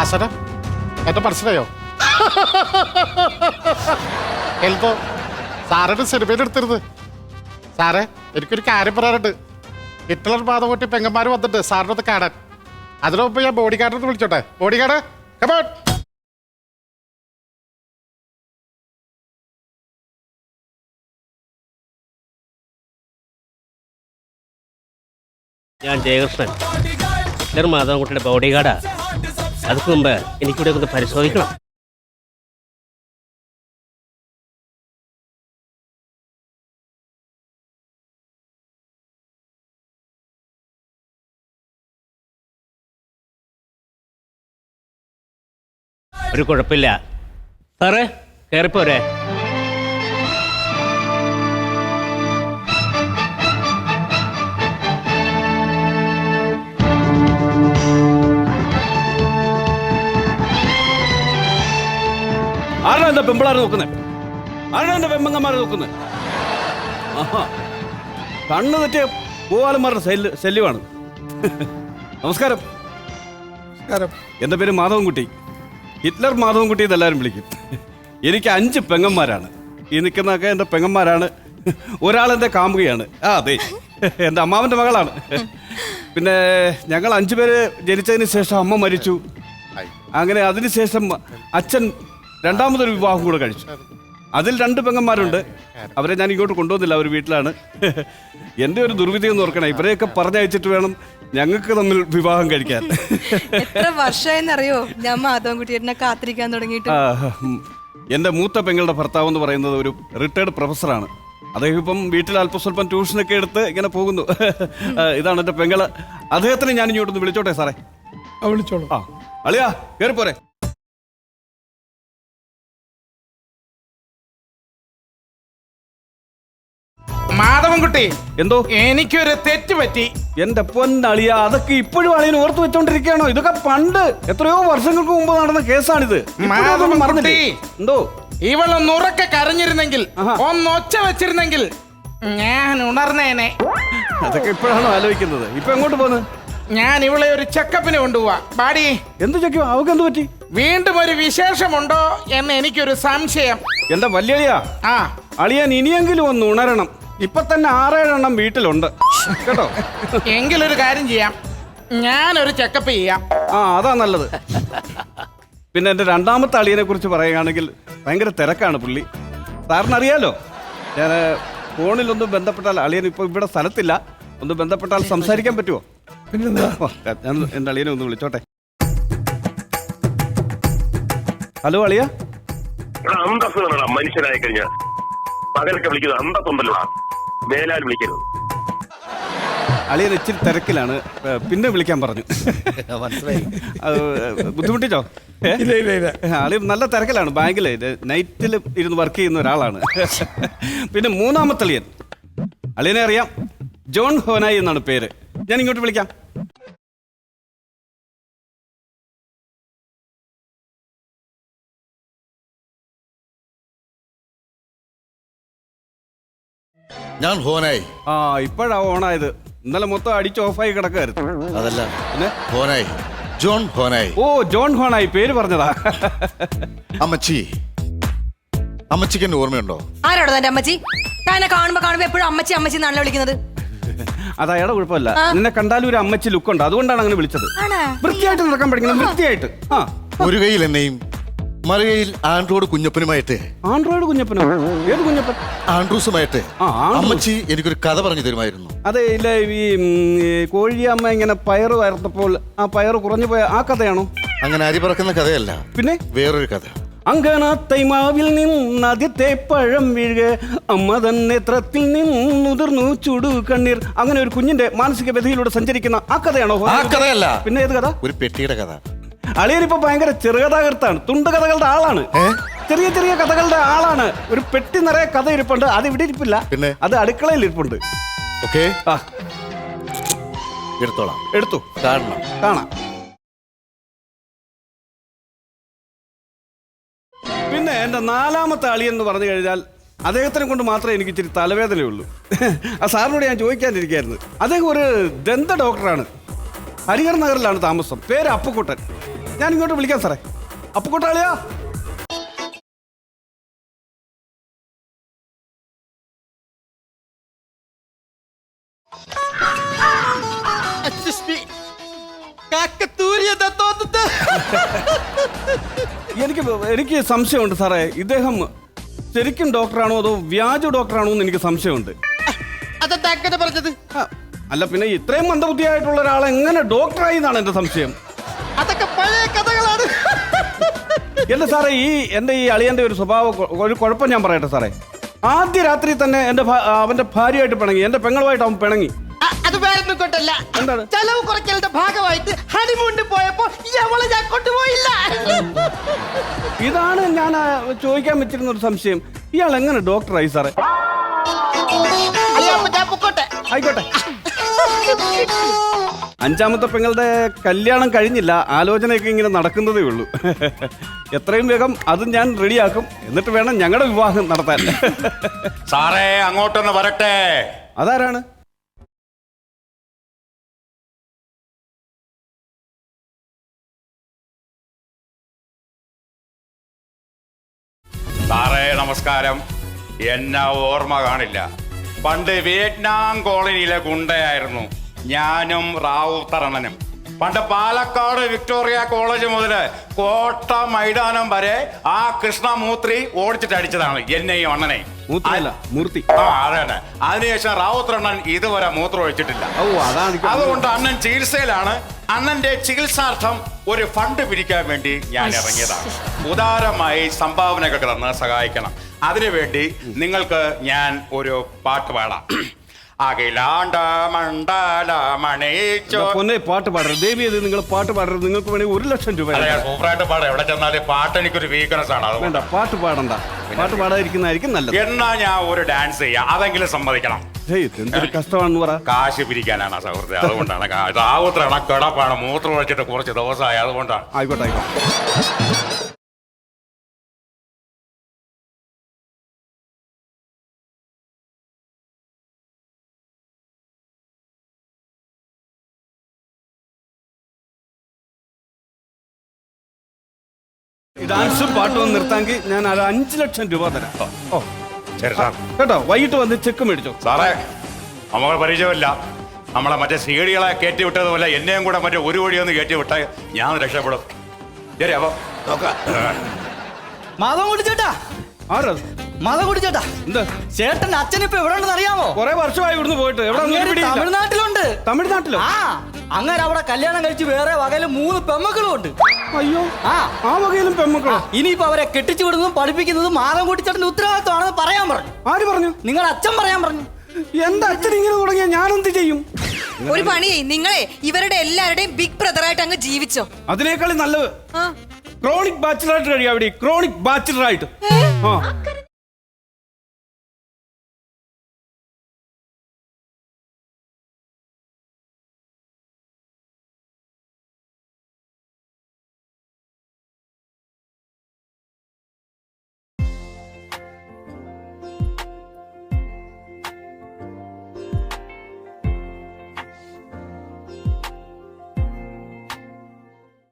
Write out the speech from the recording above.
ആശനം എന്റെ മനസ്സിലായോ? എൽദോ സാറിന്റെ സിനിമയിൽ എടുത്തിരുന്നത്. സാറേ എനിക്കൊരു കാര്യം പറയാനുണ്ട്. ഹിറ്റ്ലർ മാധവട്ടി പെങ്ങന്മാർ വന്നിട്ട് സാറിനൊന്ന് കാണാൻ. അതിനു മുമ്പ് ഞാൻ ബോഡി ഗാർഡിനെ വിളിച്ചോട്ടെ. ബോഡി ഗാർഡ് കമോൺ ഞാൻ ജയകൃഷ്ണൻ. ഹിറ്റ്ലർ മാധവൻകുട്ടിയുടെ ബോഡി ഗാർഡാ അതിന് മുമ്പ് എനിക്കിവിടെ ഒന്ന് പരിശോധിക്കണം. ഒരു കുഴപ്പമില്ല. സാറേ കയറിപ്പോരെ ആരാണ് എന്താ പെമ്പിളാർ നോക്കുന്നത് ആരാണ് എന്റെ പെമ്പങ്ങന്മാരെ നോക്കുന്നത് ആഹാ. കണ്ണു തെറ്റിയ പൂവാലന്മാരുടെ ശല്യ ശല്യമാണ്. നമസ്കാരം. നമസ്കാരം. എന്റെ പേര് മാധവൻകുട്ടി. ഹിറ്റ്ലർ മാധവൻകുട്ടി എല്ലാവരും വിളിക്കും. എനിക്ക് അഞ്ച് പെങ്ങന്മാരാണ്. ഈ നിൽക്കുന്നതൊക്കെ എന്റെ പെങ്ങന്മാരാണ്. ഒരാൾ എന്റെ കാമുകയാണ്. ആ അതെ. എന്റെ അമ്മാവന്റെ മകളാണ്. പിന്നെ ഞങ്ങൾ അഞ്ചു പേര് ജനിച്ചതിന് ശേഷം അമ്മ മരിച്ചു. അങ്ങനെ അതിനുശേഷം അച്ഛൻ രണ്ടാമതൊരു വിവാഹം കൂടെ കഴിച്ചു. അതിൽ രണ്ട് പെങ്ങന്മാരുണ്ട്. അവരെ ഞാൻ ഇങ്ങോട്ട് കൊണ്ടുവന്നില്ല അവർ വീട്ടിലാണ്. എന്റെ ഒരു ദുർവിധി എന്ന് ഓർക്കണം ഇവരെയൊക്കെ പറഞ്ഞയച്ചിട്ട് വേണം ഞങ്ങൾക്ക് തമ്മിൽ വിവാഹം കഴിക്കാൻ. എത്ര വർഷമായെന്നറിയോ? ഞാൻ മാധവൻകുട്ടിയേട്ടനെ കാത്തിരിക്കാൻ തുടങ്ങിയിട്ട്. എന്റെ മൂത്ത പെങ്ങളുടെ ഭർത്താവ് എന്ന് പറയുന്നത് ഒരു റിട്ടയർഡ് പ്രൊഫസറാണ് അദ്ദേഹം ഇപ്പം വീട്ടിൽ അല്പസ്വല്പം ട്യൂഷനൊക്കെ എടുത്ത് ഇങ്ങനെ പോകുന്നു. ഇതാണ് എന്റെ പെങ്ങൾ. അദ്ദേഹത്തിന് ഞാൻ ഇങ്ങോട്ടൊന്ന് വിളിച്ചോട്ടെ സാറേ? വിളിച്ചോളൂ. ആ അളിയാ കയറിപ്പോരെ മാധവൻകുട്ടി എന്തോ? എനിക്കൊരു തെറ്റ് പറ്റി. എന്റെ പൊന്നളിയ അതൊക്കെ ഇപ്പോഴും അളിയൻ ഓർത്ത് വെച്ചോണ്ടിരിക്കുകയാണോ? ഇതൊക്കെ പണ്ട് എത്രയോ വർഷങ്ങൾക്ക് മുമ്പ് നടന്ന കേസാണിത്. മാധവൻ? മാധവൻകുട്ടി. എന്തോ? ഇവളൊന്ന് ഉറക്കെ കരഞ്ഞിരുന്നെങ്കിൽ. ഒന്നൊച്ച വെച്ചിരുന്നെങ്കിൽ ഞാൻ ഉണർന്നേനെ. അതൊക്കെ ഇപ്പോഴാണോ ആലോചിക്കുന്നത്? ഇപ്പൊ എങ്ങോട്ട് പോന്ന്? ഞാൻ ഇവളെ ഒരു ചെക്കപ്പിന് കൊണ്ടുപോവാ. ബാടി എന്ത് ചെക്കോ? അവക്ക് എന്ത് പറ്റി? വീണ്ടും ഒരു വിശേഷമുണ്ടോ എന്ന് എനിക്കൊരു സംശയം. എന്താ വല്യളിയാ? ആ. അളിയാൻ ഇനിയെങ്കിലും ഒന്ന് ഉണരണം. ഇപ്പൊ തന്നെ ആറേഴെണ്ണം വീട്ടിലുണ്ട്. കേട്ടോ? എങ്കിലൊരു കാര്യം ചെയ്യാം. ഞാനൊരു ചെക്കപ്പ് ചെയ്യാം. ആ അതാ നല്ലത്. പിന്നെ എന്റെ രണ്ടാമത്തെ അളിയനെ കുറിച്ച് പറയുകയാണെങ്കിൽ ഭയങ്കര തിരക്കാണ് പുള്ളി. സാറിന് അറിയാലോ? ഞാൻ ഫോണിലൊന്നും ബന്ധപ്പെട്ടാൽ അളിയൻ ഇപ്പൊ ഇവിടെ സ്ഥലത്തില്ല. ഒന്ന് ബന്ധപ്പെട്ടാൽ സംസാരിക്കാൻ പറ്റുമോ ഓ, ഞാൻ എന്റെ അളിയനെ ഒന്ന് വിളിച്ചോട്ടെ. ഹലോ അളിയ. എടാ അന്തസ് വേണടാ മനുഷ്യരായി കഴിഞ്ഞാൽ പകരൊക്കെ വിളിക്കുന്നത് അന്തസ്സുണ്ടല്ലോ മേലാൽ വിളിക്കരുത്. അളിയൻ ഇച്ചിരി തിരക്കിലാണ്. പിന്നെ വിളിക്കാൻ പറഞ്ഞു. മനസ്സിലായി. ബുദ്ധിമുട്ടിച്ചോ? ഇല്ല ഇല്ല ഇല്ല. ആൾ നല്ല തിരക്കിലാണ്. ബാങ്കിൽ നൈറ്റിൽ ഇരുന്ന് വർക്ക് ചെയ്യുന്ന ഒരാളാണ്. പിന്നെ മൂന്നാമത്തെ അളിയൻ. അളിയനെ അറിയാം. ജോൺ ഹോനായി എന്നാണ് പേര്. ഞാൻ ഇങ്ങോട്ട് വിളിക്കാം. ഞാൻ ഹോനായി ആ ഇപ്പോഴാ ഓണായത്. ഇന്നലെ മൊത്തം അടിച്ച് ഓഫായി കിടക്കായിരുന്നു അതല്ല പിന്നെ? ഹോനായി ജോൺ ഹോനായി ഓ ജോൺ ഹോണായി പേര് പറഞ്ഞതാ. അമ്മച്ചി. അമ്മച്ചിക്ക് എന്നെ ഓർമ്മയുണ്ടോ? ആരോടാ തന്റെ അമ്മച്ചി? എന്നെ കാണുമ്പോ കാണുമ്പോ എപ്പോഴും അമ്മച്ചി അമ്മച്ചി എന്നാണല്ലോ വിളിക്കുന്നത്. അത് അയാളുടെ കുഴപ്പമില്ല. നിന്നെ കണ്ടാലും ഒരു അമ്മച്ചി ലുക്കുണ്ട്. അതുകൊണ്ടാണ് അങ്ങനെ വിളിച്ചത്? വൃത്തിയായിട്ട് നടക്കാൻ പഠിക്കണം വൃത്തിയായിട്ട്. ആ. ഒരു കയ്യിൽ എന്നെയും മറുകൈയിൽ ആൻഡ്രോയിഡ് കുഞ്ഞപ്പനുമായിട്ട്. ആൻഡ്രോയിഡ് കുഞ്ഞപ്പനോ? ഏത് കുഞ്ഞപ്പൻ? ആൻഡ്രൂസുമായിട്ട്. ആ, ആൻഡ്രൂസ്. അമ്മച്ചി എനിക്കൊരു കഥ പറഞ്ഞു തരുമായിരുന്നു. അതെ ഇല്ല ഈ ഉം, ഈ കോഴിയമ്മ ഇങ്ങനെ പയറ് വരത്തപ്പോൾ ആ പയറ് കുറഞ്ഞു പോയ ആ കഥയാണോ? അങ്ങനെ അരി പറക്കുന്ന കഥയല്ല. പിന്നെ? വേറൊരു കഥ. അങ്കണത്തൈമാവിൽ നിന്നാദ്യത്തെ പഴം വീഴുക. അമ്മ തൻ നേത്രത്തിൽ നിന്നുതിർന്നു ചുടു കണ്ണീർ. അങ്ങനെ ഒരു കുഞ്ഞിന്റെ മാനസിക വ്യതിയിലൂടെ സഞ്ചരിക്കുന്ന ആ കഥയാണോ? ആ കഥയല്ല. പിന്നെ ഏത് കഥ? ഒരു പെട്ടിയുടെ കഥ. അളിയനിപ്പോ ഭയങ്കര ചെറുകഥാകൃത്താണ് തുണ്ട് കഥകളുടെ ആളാണ് ചെറിയ ചെറിയ കഥകളുടെ ആളാണ്. ഒരു പെട്ടി നിറയെ കഥ ഇരിപ്പുണ്ട് അത് ഇവിടെ ഇരിപ്പില്ല. പിന്നെ? അത് അടുക്കളയിൽ ഇരിപ്പുണ്ട്. ഓക്കെ. ആ. എടുത്തോളാം. എടുത്തു. കാരണം കാണാം. പിന്നെ എന്റെ നാലാമത്തെ അളി എന്ന് പറഞ്ഞു കഴിഞ്ഞാൽ അദ്ദേഹത്തിനെ കൊണ്ട് മാത്രമേ എനിക്ക് ഇച്ചിരി തലവേദനയുള്ളൂ ആ സാറിനോട് ഞാൻ ചോദിക്കാനിരിക്കായിരുന്നു. അദ്ദേഹം ഒരു ദന്ത ഡോക്ടറാണ്. ഹരിഹർ നഗറിലാണ് താമസം. പേര് അപ്പുക്കുട്ടൻ. ഞാൻ ഇങ്ങോട്ട് വിളിക്കാം സാറേ. അപ്പുക്കുട്ടാളിയാ എനിക്ക് എനിക്ക് സംശയമുണ്ട് സാറേ. ഇദ്ദേഹം ശരിക്കും ഡോക്ടറാണോ അതോ വ്യാജ ഡോക്ടറാണോ എന്ന് എനിക്ക് സംശയമുണ്ട്. അതെന്താ അങ്ങനെ പറഞ്ഞത്? അല്ല പിന്നെ ഇത്രയും മന്ദബുദ്ധിയായിട്ടുള്ള ഒരാൾ എങ്ങനെ ഡോക്ടറായി എന്നാണ് എന്റെ സംശയം. അതൊക്കെ പഴയ കഥകളാണ്. എന്റെ സാറേ ഈ എന്റെ ഈ അളിയന്റെ ഒരു സ്വഭാവ കൊ- ഒരു കുഴപ്പം ഞാൻ പറയട്ടെ സാറേ. ആദ്യ രാത്രി തന്നെ എന്റെ ഭാ- അവന്റെ ഭാര്യയായിട്ട് പിണങ്ങി. എന്റെ പെങ്ങളുമായിട്ട് അവൻ പിണങ്ങി. അ- അത് വേറൊന്നും കൊണ്ടല്ല. എന്താണ്? ചെലവ് കുറയ്ക്കലിന്റെ ഭാഗമായിട്ട് ഹണിമൂണിന് പോയപ്പോ ഈ അവളെ ഞാൻ കൊണ്ടുപോയില്ല. ഇതാണ് ഞാൻ ആ, ചോദിക്കാൻ വെച്ചിരുന്ന ഒരു സംശയം. ഇയാൾ എങ്ങനെ ഡോക്ടറായി സാറേ? അയ്യോ അപ്പൊ ഞാൻ പൊക്കോട്ടെ. ആയിക്കോട്ടെ. അഞ്ചാമത്തെ പെങ്ങളുടെ കല്യാണം കഴിഞ്ഞില്ല. ആലോചനയൊക്കെ ഇങ്ങനെ നടക്കുന്നതേ ഉള്ളൂ. എത്രയും വേഗം അത് ഞാൻ റെഡിയാക്കും. എന്നിട്ട് വേണം ഞങ്ങളുടെ വിവാഹം നടത്താൻ. സാറേ അങ്ങോട്ടൊന്ന് വരട്ടെ. അതാരാണ്? സാറേ നമസ്കാരം. എന്നെ ഓർമ്മ കാണില്ല. പണ്ട് വിയറ്റ്നാം കോളനിയിലെ ഗുണ്ടയായിരുന്നു. ഞാനും റാവുത്തറണനും പണ്ട് പാലക്കാട് വിക്ടോറിയ കോളേജ് മുതൽ കോട്ട മൈതാനം വരെ ആ കൃഷ്ണമൂർത്തി ഓടിച്ചിട്ട് അടിച്ചതാണ് എന്നെയും അണ്ണനെ മൂർത്തി. ആ അതെ അതെ. അതിനുശേഷം റാവുത്തറണ്ണൻ ഇതുവരെ മൂത്രം ഒഴിച്ചിട്ടില്ല. ഓ അതാണ് എനിക്ക് അതുകൊണ്ട് അണ്ണൻ ചികിത്സയിലാണ്. അണ്ണന്റെ ചികിത്സാർത്ഥം ഒരു ഫണ്ട് പിരിക്കാൻ വേണ്ടി ഞാൻ ഇറങ്ങിയതാണ്. ഉദാരമായി സംഭാവനകൾ തന്ന് സഹായിക്കണം. അതിനുവേണ്ടി നിങ്ങൾക്ക് ഞാൻ ഒരു പാട്ട് പാടാം. പൊന്നെ പാട്ട് പാടരുത്. ദേവി അത് നിങ്ങൾ പാട്ട് പാടരുത്. നിങ്ങൾക്ക് വേണേ ഒരു ലക്ഷം രൂപ അല്ല. സൂപ്പറായിട്ട് പാടാം. എവിടെ ചെന്നാൽ പാട്ട് എനിക്കൊരു വീക്ക്നെസ് ആണ്. അതുകൊണ്ട് വേണ്ട പാട്ട് പാടണ്ട. പാട്ട് പാടാതിരിക്കുന്നതായിരിക്കും നല്ലത്. എന്നാ ഞാൻ ഒരു ഡാൻസ് ചെയ്യാം. അതെങ്കിലും സമ്മതിക്കണം. ഹേയ്, കഷ്ടമാണെന്ന് പറ. കാശ് പിരിക്കാനാണ് സുഹൃത്തെ അതുകൊണ്ടാണ് ആവൂത്രമാണ് കിടപ്പാണ്. മൂത്രം ഒഴിച്ചിട്ട് കുറച്ച് ദിവസമായി. അതുകൊണ്ടാണ്. ആയിക്കോട്ടെ ആയിക്കോട്ടെ. ഡാൻസും പാട്ടും നിർത്താമെങ്കിൽ ഞാൻ ഒരു അഞ്ചു ലക്ഷം രൂപ തരാം. ഓ ശരി സാർ കേട്ടോ? വൈകിട്ട് വന്ന് ചെക്ക് മേടിച്ചോ. സാറേ നമുക്ക് പരിചയമില്ല. നമ്മളെ മറ്റേ സീഡികളെ കയറ്റി വിട്ടതുപോലെ എന്നെയും കൂടെ മറ്റേ ഒരു വഴി ഒന്ന് കയറ്റി വിട്ടാൽ ഞാൻ രക്ഷപ്പെടും. ശരി അപ്പൊ നോക്കാം. മാധവൻ കുട്ടിച്ചേട്ടാ ആരത് മാധവൻ കുട്ടിച്ചേട്ടാ എന്താ? ചേട്ടന്റെ അച്ഛൻ ഇപ്പൊ എവിടെ ഉണ്ടെന്ന് അറിയാമോ കൊറേ വർഷമായി ഇവിടുന്ന് പോയിട്ട്. എവിടെ അങ്ങേര്. തമിഴ്നാട്ടിലുണ്ട്. തമിഴ്നാട്ടിലോ? ആ അങ്ങനെ അവിടെ കല്യാണം കഴിച്ച് വേറെ വകയിൽ മൂന്ന് പെമ്മക്കളും ഉണ്ട് അയ്യോ. ആ. ആ വകയിലും പെമ്മക്കളോ ഇനിയിപ്പോ അവരെ കെട്ടിച്ചു വിടുന്നതും പഠിപ്പിക്കുന്നതും മാധവൻ കുട്ടിച്ചേട്ടന്റെ ഉത്തരവാദിത്വമാണെന്ന് പറയാൻ പറഞ്ഞു. ആര് പറഞ്ഞു? നിങ്ങൾ അച്ഛൻ പറയാൻ പറഞ്ഞു. എന്താ അച്ഛൻ ഇങ്ങനെ തുടങ്ങിയ ഞാൻ എന്ത് ചെയ്യും? ഒരു പണി നിങ്ങളെ ഇവരുടെ എല്ലാവരുടെയും ബിഗ് ബ്രദറായിട്ട് അങ്ങ് ജീവിച്ചോ? അതിനേക്കാളും നല്ലത്. ആ. ക്രോണിക് ബാച്ചിലറായിട്ട് കഴിയാം അവിടെ ക്രോണിക് ബാച്ചിലറായിട്ട് ആ.